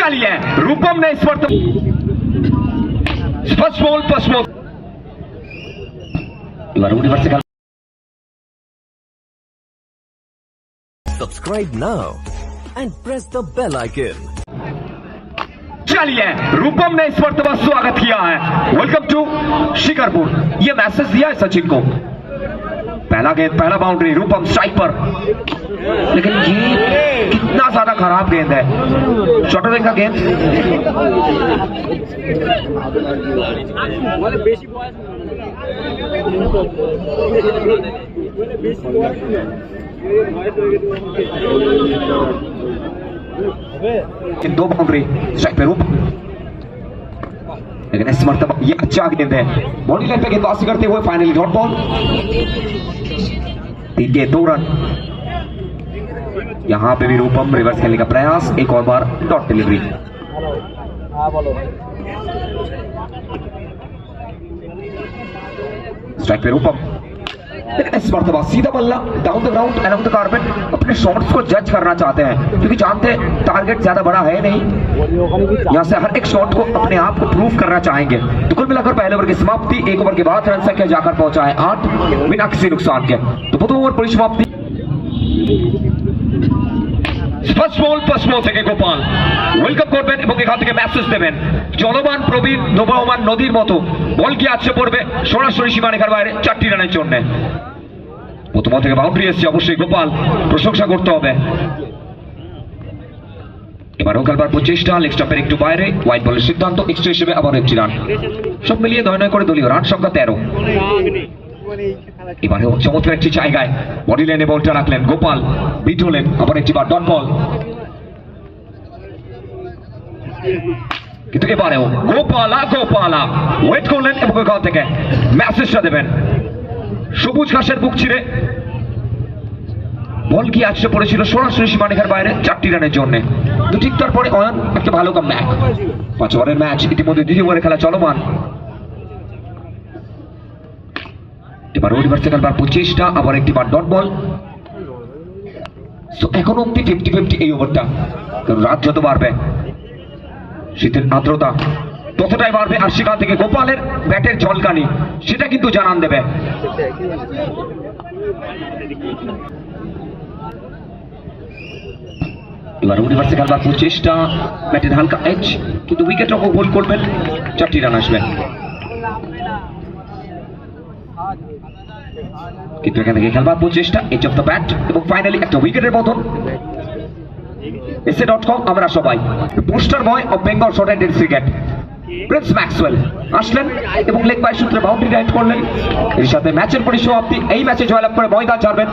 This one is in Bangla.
अच्छा चलिए रूपम ने इस वर्तमान तो- स्पष्ट बोल पस्मोल subscribe now and press the bell icon चलिए रूपम ने इस वर्तमान तो स्वागत किया है। वेलकम टू शिकारपुर ये मैसेज दिया है सचिन को। पहला गेंद पहला बाउंड्री रूपम स्ट्राइक पर लेकिन ये कितना ज़्यादा खराब गेंद है। शॉर्टर का गेंद? दो बाउंड्री स्ट्राइक पे रूप। लेकिन इस मर्तबा, ये अच्छा गेंद है। बॉडी लाइन पे गेंदबाजी करते हुए फाइनल डॉट बॉल तीन दो रन। यहाँ पे भी रूपम रिवर्स खेलने का प्रयास। एक और बार डॉट डिलीवरी। स्ट्राइक पे रूपम। इस मरतबा सीधा बल्ला down the ground along the carpet अपने शॉट्स को जज करना चाहते हैं, क्योंकि जानते हैं टारगेट ज़्यादा बड़ा है नहीं। यहाँ से हर एक शॉट को अपने आप को प्रूफ करना चाहेंगे। तो कुल मिलाकर पहले ओवर की समाप्ति, एक ओवर के बाद रन संख्या जाकर पहुँचा है आठ, बिना किसी नुकसान के। तो बुध ओवर पूरी समाप्ति। ফার্স্ট বল ফার্স্ট বল থেকে গোপাল ওয়েলকাম করবেন এবং এখান থেকে মেসেজ দেবেন। জলবান প্রবীণ নবহমান নদীর মতো। বল কি আছড়ে পড়বে? সরাসরি সীমারেখার বাইরে, চারটি রানের জন্য। প্রথম থেকে বাউন্ডারি এসছে অবশ্যই গোপাল। প্রশংসা করতে হবে। এবারও খেলবার প্রচেষ্টা লেগ স্টাম্পের একটু বাইরে। ওয়াইড বলের সিদ্ধান্ত এক্সট্রা হিসেবে আবার একটি রান সব মিলিয়ে নয় করে দলীয় রান সংখ্যা তেরো। এবারেও চমৎকার একটি জায়গায় বডি লাইনে বলটা রাখলেন। গোপাল বিট হলেন আবার ডট বল কিন্তু এবারেও গোপালা গোপালা ওয়েট করলেন এবং থেকে মেসেজটা দেবেন। সবুজ ঘাসের বুক ছিঁড়ে। বল কি আছড়ে পড়েছিল সরাসরি সীমারেখার বাইরে চারটি রানের জন্য। ঠিক তারপরে অয়ন একটা ভালো কাম ম্যাচ পাঁচ ওভারের ম্যাচ ইতিমধ্যে দ্বিতীয় ওভারে খেলা চলমান। এবার ওডিভার্সে খেলবার প্রচেষ্টা আবার একটি বার ডট বল এখন অব্দি ফিফটি ফিফটি এই ওভারটা। রাত যত বাড়বে, শীতের আর্দ্রতা ততটাই বাড়বে, আর সেখান থেকে গোপালের ব্যাটের ঝলকানি, সেটা কিন্তু জানান দেবে। এবার প্রচেষ্টা ব্যাটের হালকা এজ কিন্তু উইকেট রকম করবেন, চারটি রান আসবে। কিন্তু এখান থেকে খেলবার প্রচেষ্টা এজ অফ দ্য ব্যাট, এবং ফাইনালি একটা উইকেটের মতন। এসে ডট কম আমরা সবাই। Poster boy of Bengal short handed cricket Prince Maxwell আসলেন, এবং লেগ বাই সূত্রে বাউন্ডারি রাইট করলেন। এর সাথে ম্যাচের পরিসমাপ্তি, এই ম্যাচে জয়লাভ করে ময়দান ছাড়বেন।